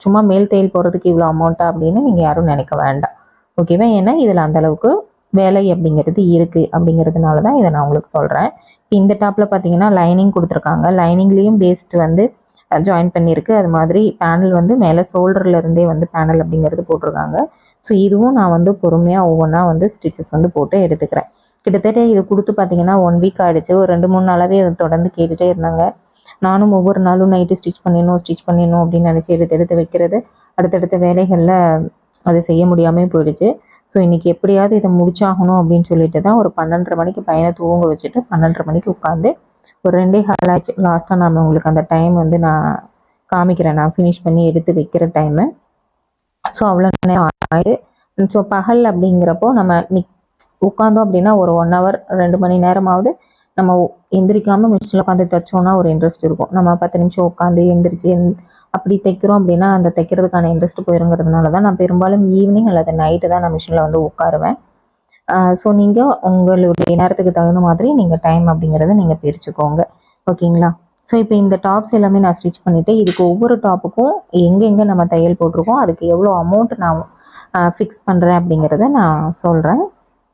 சும்மா மேல் தையல் போடுறதுக்கு இவ்வளோ அமௌண்ட்டா அப்படின்னு நீங்கள் யாரும் நினைக்க வேண்டாம். ஓகேவா ஏன்னா இதில் அந்தளவுக்கு வேலை அப்படிங்கிறது இருக்குது அப்படிங்கிறதுனால தான் இதை நான் உங்களுக்கு சொல்கிறேன் இப்போ இந்த டாப்பில் பார்த்தீங்கன்னா லைனிங் கொடுத்துருக்காங்க. லைனிங்லேயும் பேஸ்ட் வந்து ஜாயின் பண்ணியிருக்கு. அது மாதிரி பேனல் வந்து மேலே ஷோல்டர்லேருந்தே வந்து பேனல் அப்படிங்கிறது போட்டிருக்காங்க. ஸோ இதுவும் நான் வந்து பொறுமையாக ஒவ்வொன்றா வந்து ஸ்டிச்சஸ் வந்து போட்டு எடுத்துக்கிறேன். கிட்டத்தட்ட இது கொடுத்து பார்த்தீங்கன்னா ஒன் வீக் ஆகிடுச்சு ஒரு ரெண்டு மூணு நாளாகவே அது தொடர்ந்து கேட்டுகிட்டே இருந்தாங்க. நானும் ஒவ்வொரு நாளும் நைட்டு ஸ்டிச் பண்ணிடணும் ஸ்டிச் பண்ணிடணும் அப்படின்னு நினச்சி எடுத்து எடுத்து வைக்கிறது. அடுத்தடுத்த வேலைகளில் அதை செய்ய முடியாமல் போயிடுச்சு. ஸோ இன்றைக்கி எப்படியாவது இதை முடிச்சாகணும் அப்படின்னு சொல்லிட்டு தான் ஒரு பன்னெண்டரை மணிக்கு பையனை தூங்க வச்சுட்டு பன்னெண்டரை மணிக்கு உட்காந்து ஒரு ரெண்டே ஹால் ஆச்சு. லாஸ்ட்டாக நான் உங்களுக்கு அந்த டைம் வந்து நான் காமிக்கிறேன். நான் ஃபினிஷ் பண்ணி எடுத்து வைக்கிற டைமு ஸோ அவ்வளோ நேரம் ஆயிடுச்சு ஸோ பகல் அப்படிங்கிறப்போ நம்ம நிக் உட்காந்தோம் அப்படின்னா ஒரு ஒன் ஹவர் ரெண்டு மணி நேரமாவது நம்ம எந்திரிக்காமல் மிஷினில் உட்காந்து தைச்சோன்னா ஒரு இன்ட்ரெஸ்ட் இருக்கும். நம்ம பத்து நிமிஷம் உட்காந்து எந்திரிச்சு எந்- அப்படி தைக்கிறோம் அப்படின்னா அந்த தைக்கிறதுக்கான இன்ட்ரெஸ்ட் போயிருங்கிறதுனால தான் நான் பெரும்பாலும் ஈவினிங் அல்லது நைட்டு தான் நான் மிஷினில் வந்து உட்காருவேன். ஸோ நீங்கள் உங்களுடைய நேரத்துக்கு தகுந்த மாதிரி நீங்கள் டைம் அப்படிங்கிறத நீங்கள் பிரிச்சுக்கோங்க. ஓகேங்களா? ஸோ இப்போ இந்த டாப்ஸ் எல்லாமே நான் ஸ்டிச் பண்ணிவிட்டு இதுக்கு ஒவ்வொரு டாப்புக்கும் எங்கெங்கே நம்ம தையல் போட்டிருக்கோம் அதுக்கு எவ்வளோ அமௌண்ட் நான் ஃபிக்ஸ் பண்ணுறேன் அப்படிங்கிறத நான் சொல்கிறேன்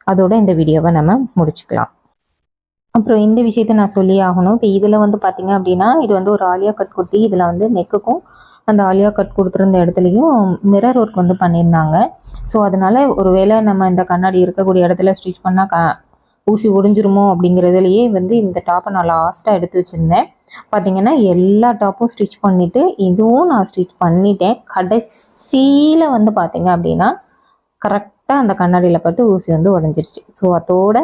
அதோட இந்த வீடியோவை நம்ம முடிச்சுக்கலாம். அப்புறம் இந்த விஷயத்த நான் சொல்லி ஆகணும். இப்போ இதில் வந்து பார்த்தீங்க அப்படின்னா இது வந்து ஒரு ஆலியா கட் குர்த்தி. இதில் வந்து நெக்குக்கும் அந்த ஆலியா கட் கொடுத்துருந்த இடத்துலையும் மிரர் ஒர்க் வந்து பண்ணியிருந்தாங்க. ஸோ அதனால ஒருவேளை நம்ம இந்த கண்ணாடி இருக்கக்கூடிய இடத்துல ஸ்டிச் பண்ணால் க ஊசி ஒடிஞ்சிருமோ அப்படிங்கிறதுலையே வந்து இந்த டாப்பை நான் லாஸ்ட்டாக எடுத்து வச்சுருந்தேன். பார்த்தீங்கன்னா எல்லா டாப்பும் ஸ்டிச் பண்ணிவிட்டு இதுவும் நான் ஸ்டிச் பண்ணிட்டேன். கடைசியில் வந்து பார்த்தீங்க அப்படின்னா கரெக்டாக அந்த கண்ணாடியில் பட்டு ஊசி வந்து உடஞ்சிருச்சு ஸோ அதோட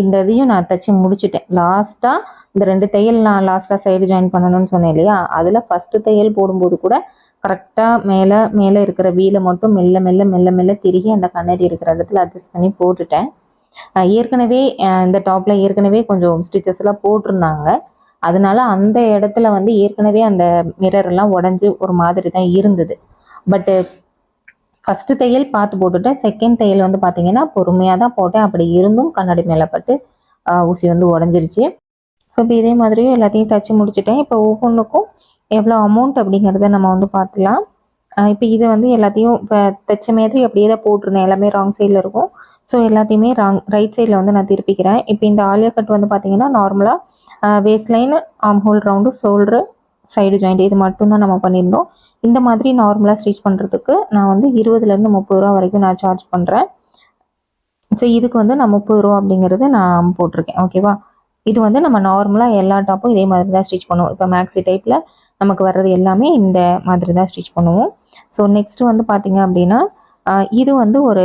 இந்த இதையும் நான் தைச்சு முடிச்சுட்டேன். லாஸ்ட்டாக இந்த ரெண்டு தையல் நான் லாஸ்ட்டாக சைடு ஜாயின் பண்ணணும்னு சொன்னேன் இல்லையா? அதில் ஃபஸ்ட்டு தையல் போடும்போது கூட கரெக்டாக மேலே மேலே இருக்கிற வீலை மட்டும் மெல்ல மெல்ல மெல்ல மெல்ல திருகி அந்த கண்ணாடி இருக்கிற இடத்துல அட்ஜஸ்ட் பண்ணி போட்டுட்டேன். ஏற்கனவே இந்த டாப்பில் ஏற்கனவே கொஞ்சம் ஸ்டிச்சஸ் எல்லாம் போட்டிருந்தாங்க. அதனால அந்த இடத்துல வந்து ஏற்கனவே அந்த மிரர் எல்லாம் உடஞ்சி ஒரு மாதிரி தான் இருந்தது. பட்டு ஃபஸ்ட்டு தையல் பார்த்து போட்டுட்டேன் செகண்ட் தையல் வந்து பார்த்தீங்கன்னா பொறுமையாக தான் போட்டேன். அப்படி இருந்தும் கண்ணாடி மேலே பட்டு ஊசி வந்து உடஞ்சிருச்சு. ஸோ இப்போ இதே மாதிரியும் எல்லாத்தையும் தச்சு முடிச்சுட்டேன். இப்போ ஒவ்வொன்றுக்கும் எவ்வளோ அமௌண்ட் அப்படிங்கிறத நம்ம வந்து பார்த்துலாம். இப்போ இதை வந்து எல்லாத்தையும் இப்போ தைச்ச மாதிரி அப்படியே தான் போட்டிருந்தேன். எல்லாமே ராங் சைடில் இருக்கும். ஸோ எல்லாத்தையுமே ராங் ரைட் சைடில் வந்து நான் திருப்பிக்கிறேன். இப்போ இந்த ஆலியா கட் வந்து பார்த்தீங்கன்னா நார்மலாக waist line armhole round shoulder side joint இது மட்டும்தான் நம்ம பண்ணியிருந்தோம். இந்த மாதிரி நார்மலாக ஸ்டிச் பண்ணுறதுக்கு நான் வந்து இருபதுலேருந்து முப்பது ரூபா வரைக்கும் நான் சார்ஜ் பண்ணுறேன் ஸோ இதுக்கு வந்து நான் முப்பது ரூபா அப்படிங்கிறது நான் போட்டிருக்கேன். ஓகேவா இது வந்து நம்ம நார்மலாக எல்லா டாப்பும் இதே மாதிரி தான் ஸ்டிச் பண்ணுவோம். இப்போ மேக்ஸி டைப்பில் நமக்கு வர்றது எல்லாமே இந்த மாதிரி தான் ஸ்டிச் பண்ணுவோம். ஸோ நெக்ஸ்ட்டு வந்து பார்த்திங்க அப்படின்னா இது வந்து ஒரு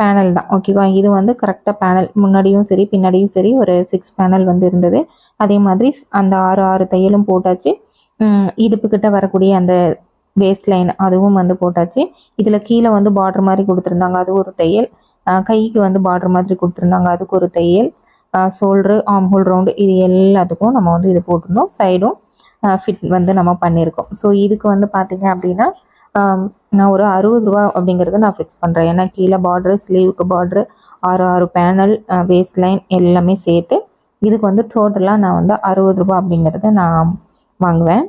பேனல் தான். ஓகேவா இது வந்து கரெக்டாக பேனல் முன்னாடியும் சரி பின்னாடியும் சரி ஒரு சிக்ஸ் பேனல் வந்து இருந்தது. அதே மாதிரி அந்த ஆறு ஆறு தையலும் போட்டாச்சு. இடுப்புக்கிட்ட வரக்கூடிய அந்த வேஸ்ட் லைன் அதுவும் வந்து போட்டாச்சு. இதில் கீழே வந்து பார்டர் மாதிரி கொடுத்துருந்தாங்க. அது ஒரு தையல். கைக்கு வந்து பார்டர் மாதிரி கொடுத்துருந்தாங்க. அதுக்கு ஒரு தையல். ஷோல்ட்ரு ஆம் ஹோல் ரவுண்டு இது எல்லாத்துக்கும் நம்ம வந்து இது போட்டிருந்தோம். சைடும் ஃபிட் வந்து நம்ம பண்ணியிருக்கோம். ஸோ இதுக்கு வந்து பார்த்தீங்க அப்படின்னா நான் ஒரு அறுபது ரூபா அப்படிங்கிறத நான் ஃபிக்ஸ் பண்ணுறேன் ஏன்னா கீழே பார்ட்ரு ஸ்லீவுக்கு பார்ட்ரு ஆறு ஆறு பேனல் வேஸ்ட் லைன் எல்லாமே சேர்த்து இதுக்கு வந்து டோட்டலாக நான் வந்து அறுபது ரூபா அப்படிங்கிறத நான் வாங்குவேன்.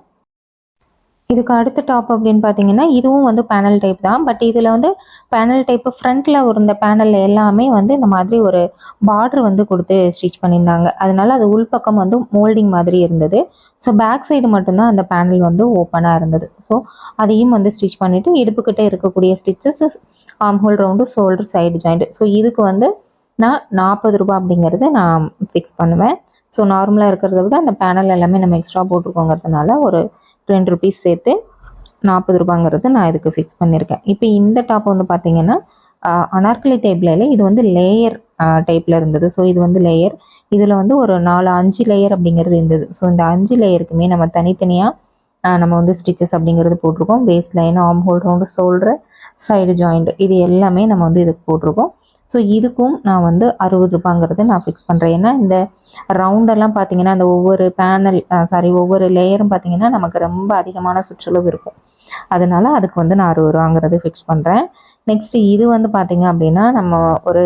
இதுக்கு அடுத்த டாப் அப்படின்னு பார்த்தீங்கன்னா இதுவும் வந்து பேனல் டைப் தான். பட் இதில் வந்து பேனல் டைப்பு ஃப்ரண்ட்டில் இருந்த பேனல் எல்லாமே வந்து இந்த மாதிரி ஒரு பார்டர் வந்து கொடுத்து ஸ்டிச் பண்ணியிருந்தாங்க. அதனால அது உள்பக்கம் வந்து மோல்டிங் மாதிரி இருந்தது. ஸோ பேக் சைடு மட்டும்தான் அந்த பேனல் வந்து ஓப்பனாக இருந்தது. ஸோ அதையும் வந்து ஸ்டிச் பண்ணிவிட்டு இடுப்புக்கிட்ட இருக்கக்கூடிய stitches armhole round shoulder side joint so இதுக்கு வந்து நான் நாற்பது ரூபா அப்படிங்கிறது நான் ஃபிக்ஸ் பண்ணுவேன். ஸோ நார்மலாக இருக்கிறத விட அந்த பேனல் எல்லாமே நம்ம எக்ஸ்ட்ரா போட்டிருக்கோங்கிறதுனால ஒரு ரெண்டு ருபீஸ் சேர்த்து நாற்பது ரூபாங்கிறது நான் இதுக்கு ஃபிக்ஸ் பண்ணியிருக்கேன். இப்போ இந்த டாப் வந்து பார்த்தீங்கன்னா அனார்கலி டைப்பில் இல்லை இது வந்து லேயர் டைப்பில் இருந்தது. ஸோ இது வந்து லேயர் இதில் வந்து ஒரு நாலு அஞ்சு லேயர் அப்படிங்கிறது இருந்தது. ஸோ இந்த அஞ்சு லேயருக்குமே நம்ம தனித்தனியாக நம்ம வந்து ஸ்டிச்சஸ் அப்படிங்கிறது போட்டிருக்கோம். Waist line armhole round shoulder side joint இது எல்லாமே நம்ம வந்து இதுக்கு போட்டிருக்கோம். ஸோ இதுக்கும் நான் வந்து அறுபது ரூபாங்கிறது நான் ஃபிக்ஸ் பண்ணுறேன் ஏன்னா இந்த ரவுண்டெல்லாம் பார்த்தீங்கன்னா அந்த ஒவ்வொரு பேனல் சாரி ஒவ்வொரு லேயரும் பார்த்தீங்கன்னா நமக்கு ரொம்ப அதிகமான சுற்றளவு இருக்கும். அதனால அதுக்கு வந்து நான் அறுபது ரூபாங்கிறது ஃபிக்ஸ் பண்ணுறேன் நெக்ஸ்ட்டு இது வந்து பார்த்தீங்க அப்படின்னா நம்ம ஒரு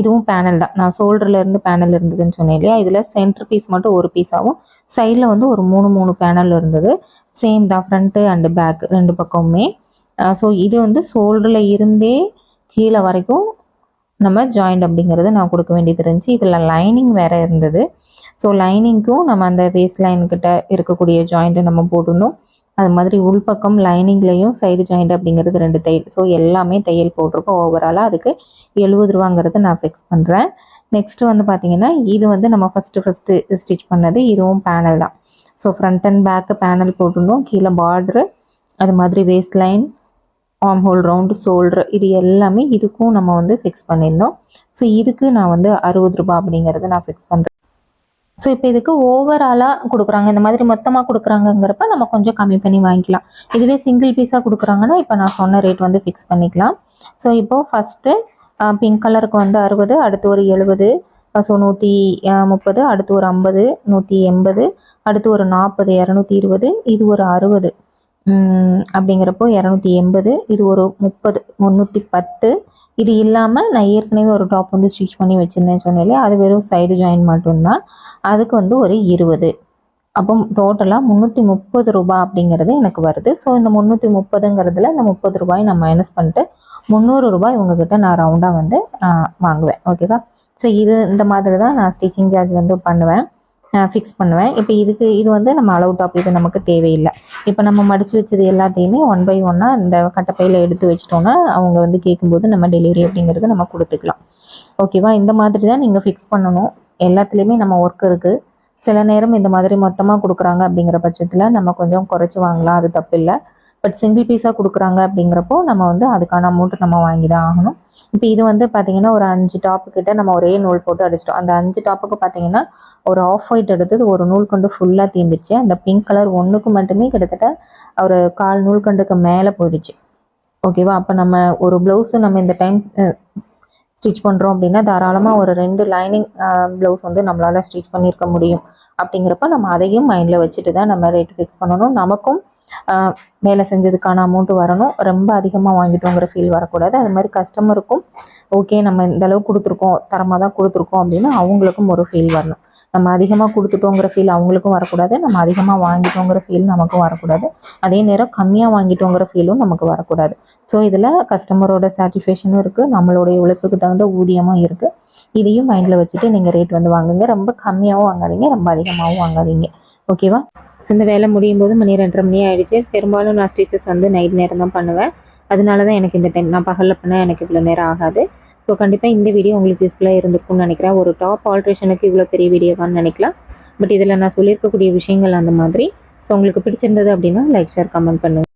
இதுவும் பேனல் தான். நான் ஷோல்டர்லேருந்து பேனல் இருந்ததுன்னு சொன்னேன் இல்லையா? இதில் சென்டர் பீஸ் மட்டும் ஒரு பீஸாகவும் சைடில் வந்து ஒரு மூணு மூணு பேனல் இருந்தது. சேம் தான் ஃப்ரண்ட்டு அண்டு பேக் ரெண்டு பக்கமுமே. ஸோ இது வந்து ஷோல்டரில் இருந்தே கீழே வரைக்கும் நம்ம ஜாயிண்ட் அப்படிங்கிறது நான் கொடுக்க வேண்டியது இருந்துச்சு. இதில் லைனிங் வேறு இருந்தது. ஸோ லைனிங்க்கும் நம்ம அந்த வேஸ்ட் லைன்கிட்ட இருக்கக்கூடிய ஜாயிண்ட்டை நம்ம போட்டிருந்தோம். அது மாதிரி உள்பக்கம் லைனிங்லேயும் சைடு ஜாயிண்ட் அப்படிங்கிறது ரெண்டு தையல். ஸோ எல்லாமே தையல் போட்டிருக்கோம். ஓவராலாக அதுக்கு எழுபது ரூபாங்கிறத நான் ஃபிக்ஸ் பண்ணுறேன் நெக்ஸ்ட் வந்து பார்த்தீங்கன்னா இது வந்து நம்ம ஃபஸ்ட்டு ஃபஸ்ட்டு ஸ்டிச் பண்ணது இதுவும் பேனல் தான். So front and back panel போட்டிருந்தோம். கீழே பார்ட்ரு அது மாதிரி waist line armhole round shoulder இது எல்லாமே இதுக்கும் நம்ம வந்து ஃபிக்ஸ் பண்ணியிருந்தோம். ஸோ இதுக்கு நான் வந்து அறுபது ரூபாய் அப்படிங்கிறத நான் ஃபிக்ஸ் பண்ணுறேன் ஸோ இப்போ இதுக்கு ஓவராலாக கொடுக்குறாங்க. இந்த மாதிரி மொத்தமாக கொடுக்குறாங்கங்கிறப்ப நம்ம கொஞ்சம் கம்மி பண்ணி வாங்கிக்கலாம். இதுவே சிங்கிள் பீஸாக கொடுக்குறாங்கன்னா இப்போ நான் சொன்ன ரேட் வந்து ஃபிக்ஸ் பண்ணிக்கலாம். ஸோ இப்போது ஃபஸ்ட்டு பிங்க் கலருக்கு வந்து அறுபது அடுத்து ஒரு எழுபது ஸோ நூற்றி முப்பது அடுத்து ஒரு ஐம்பது நூற்றி எண்பது அடுத்து ஒரு நாற்பது இரநூத்தி இருபது இது ஒரு அறுபது. அப்படிங்கிறப்போ இரநூத்தி எண்பது இது ஒரு முப்பது முந்நூற்றி பத்து. இது இல்லாமல் நான் ஏற்கனவே ஒரு டாப் வந்து ஸ்டிச் பண்ணி வச்சுருந்தேன் சொன்னேன் அது வெறும் சைடு ஜாயின் மட்டும்தான். அதுக்கு வந்து ஒரு இருபது. அப்போ டோட்டலாக முந்நூற்றி முப்பது ரூபாய் அப்படிங்கிறது எனக்கு வருது. ஸோ இந்த முந்நூற்றி முப்பதுங்கிறதுல இந்த முப்பது ரூபாய் நான் மைனஸ் பண்ணிட்டு முந்நூறு ரூபாய் உங்ககிட்ட நான் ரவுண்டாக வந்து வாங்குவேன். ஓகேவா ஸோ இது இந்த மாதிரி தான் நான் ஸ்டிச்சிங் சார்ஜ் வந்து பண்ணுவேன். ஃபிக்ஸ் பண்ணுவேன். இப்போ இதுக்கு இது வந்து நம்ம அளவு டாப் இது நமக்கு தேவையில்லை. இப்போ நம்ம மடித்து வச்சது எல்லாத்தையுமே ஒன் பை ஒன்னாக இந்த கட்டப்பையில் எடுத்து வச்சிட்டோன்னா அவங்க வந்து கேட்கும்போது நம்ம டெலிவரி அப்படிங்கிறது நம்ம கொடுத்துக்கலாம். ஓகேவா இந்த மாதிரி தான் நீங்கள் ஃபிக்ஸ் பண்ணணும். எல்லாத்துலேயுமே நம்ம ஒர்க் இருக்குது சில நேரம் இந்த மாதிரி மொத்தமாக கொடுக்குறாங்க அப்படிங்கிற பட்சத்தில் நம்ம கொஞ்சம் குறைச்சி வாங்கலாம். அது தப்பு இல்லை. பட் சிங்கிள் பீஸாக கொடுக்குறாங்க அப்படிங்கிறப்போ நம்ம வந்து அதுக்கான அமௌண்ட்டு நம்ம வாங்கி தான் ஆகணும். இப்போ இது வந்து பார்த்தீங்கன்னா ஒரு அஞ்சு டாப்பு கிட்ட நம்ம ஒரே நூல் போட்டு அடிச்சிட்டோம். அந்த அஞ்சு டாப்புக்கு பார்த்தீங்கன்னா ஒரு ஆஃப் ஒயிட் எடுத்தது ஒரு நூல் கண்டு ஃபுல்லாக தீந்துச்சு. அந்த பிங்க் கலர் ஒன்றுக்கு மட்டுமே கிட்டத்தட்ட ஒரு கால் நூல் கண்டுக்கு மேலே போயிடுச்சு. ஓகேவா அப்போ நம்ம ஒரு ப்ளவுஸு நம்ம இந்த டைம் ஸ்டிச் பண்ணுறோம் அப்படின்னா தாராளமாக ஒரு ரெண்டு லைனிங் ப்ளவுஸ் வந்து நம்மளால் ஸ்டிச் பண்ணியிருக்க முடியும். அப்படிங்கிறப்ப நம்ம அதையும் மைண்டில் வச்சுட்டு தான் நம்ம ரேட் ஃபிக்ஸ் பண்ணணும். நமக்கும் வேலை செஞ்சதுக்கான அமௌண்ட் வரணும். ரொம்ப அதிகமாக வாங்கிட்டோங்கிற ஃபீல் வரக்கூடாது. அது மாதிரி கஸ்டமருக்கும் ஓகே நம்ம இந்த அளவு கொடுத்துருக்கோம் தரமாக தான் கொடுத்துருக்கோம் அப்படின்னு அவங்களுக்கும் ஒரு ஃபீல் வரணும். நம்ம அதிகமாக கொடுத்துட்டோங்கிற ஃபீல் அவங்களுக்கும் வரக்கூடாது. நம்ம அதிகமாக வாங்கிட்டோங்கிற ஃபீல் நமக்கும் வரக்கூடாது. அதே நேரம் கம்மியாக வாங்கிட்டோங்கிற ஃபீலும் நமக்கு வரக்கூடாது. ஸோ இதில் கஸ்டமரோட சாட்டிஸ்ஃபேக்ஷனும் இருக்குது நம்மளுடைய உழைப்புக்கு தகுந்த ஊதியமும் இருக்குது இதையும் மைண்டில் வச்சுட்டு நீங்கள் ரேட் வந்து வாங்குங்க. ரொம்ப கம்மியாகவும் வாங்காதீங்க. ரொம்ப அதிகமாகவும் வாங்காதீங்க. ஓகேவா ஸோ இந்த வேலை முடியும் போது மணி ரெண்டரை மணி ஆகிடுச்சு பெரும்பாலும் நான் ஸ்டிச்சஸ் வந்து நைட் நேரம் தான் பண்ணுவேன். அதனால தான் எனக்கு இந்த டைம் நான் பகலில் பண்ணால் எனக்கு இவ்வளோ நேரம் ஆகாது. ஸோ கண்டிப்பாக இந்த வீடியோ உங்களுக்கு யூஸ்ஃபுல்லாக இருந்திருக்கும்னு நினைக்கிறேன். ஒரு டாப் ஆல்ட்ரேஷனுக்கு இவ்வளோ பெரிய வீடியோவான்னு நினைக்கலாம். பட் இதில் நான் சொல்லியிருக்கக்கூடிய விஷயங்கள் அந்த மாதிரி. ஸோ உங்களுக்கு பிடிச்சிருந்தது அப்படின்னா லைக் ஷேர் கமெண்ட் பண்ணுங்கள்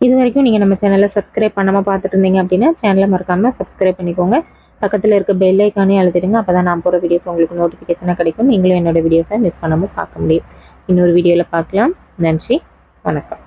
இது வரைக்கும் நீங்கள் நம்ம சேனலை சப்ஸ்கிரைப் பண்ணாமல் பார்த்துட்டு இருந்தீங்க அப்படின்னா சேனலை மறக்காமல் சப்ஸ்கிரைப் பண்ணிக்கோங்க. பக்கத்தில் இருக்க பெல் ஐக்கானே அழுத்திடுங்க. அப்போ தான் நான் போகிற வீடியோஸ் உங்களுக்கு நோட்டிஃபிகேஷனாக கிடைக்கும். நீங்களும் என்னோட வீடியோஸை மிஸ் பண்ணாமல் பார்க்க முடியும். இன்னொரு வீடியோவில் பார்க்கலாம். நன்றி. வணக்கம்.